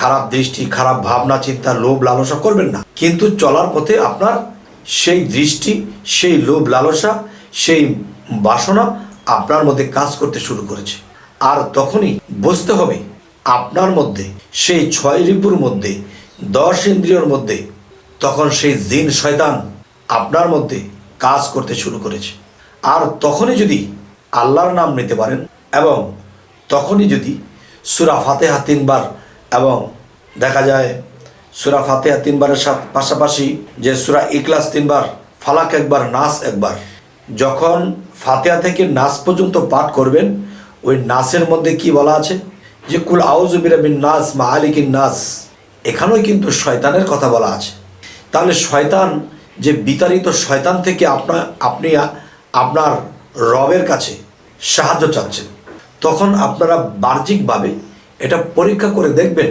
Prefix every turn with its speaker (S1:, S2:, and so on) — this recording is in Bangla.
S1: খারাপ দৃষ্টি, খারাপ ভাবনা, চিন্তা, লোভ, লালসা করবেন না। কিন্তু চলার পথে আপনার সেই দৃষ্টি, সেই লোভ, লালসা, সেই বাসনা আপনার মধ্যে কাজ করতে শুরু করেছে। আর তখনই বুঝতে হবে, আপনার মধ্যে, সেই ছয় রিপুর মধ্যে, দশ ইন্দ্রিয়র মধ্যে, তখন সেই জিন, শয়তান আপনার মধ্যে কাজ করতে শুরু করেছে। আর তখনই যদি আল্লাহর নাম নিতে পারেন এবং তখনই যদি সুরা ফাতেহা তিনবার এবং দেখা যায় সুরা ফাতেহা তিনবারের সাথে পাশাপাশি যে সুরা ইকলাস তিনবার, ফালাক একবার, নাস একবার। যখন ফাতেহা থেকে নাস পর্যন্ত পাঠ করবেন, ওই নাসের মধ্যে কি বলা আছে? যে কুল আউজুবিরাবিন নাস মা আলিকিন নাস। এখানেও কিন্তু শয়তানের কথা বলা আছে। তাহলে শয়তান, যে বিতাড়িত শয়তান থেকে আপনার আপনি আপনার রবের কাছে সাহায্য চাচ্ছেন, তখন আপনারা বাহ্যিকভাবে এটা পরীক্ষা করে দেখবেন।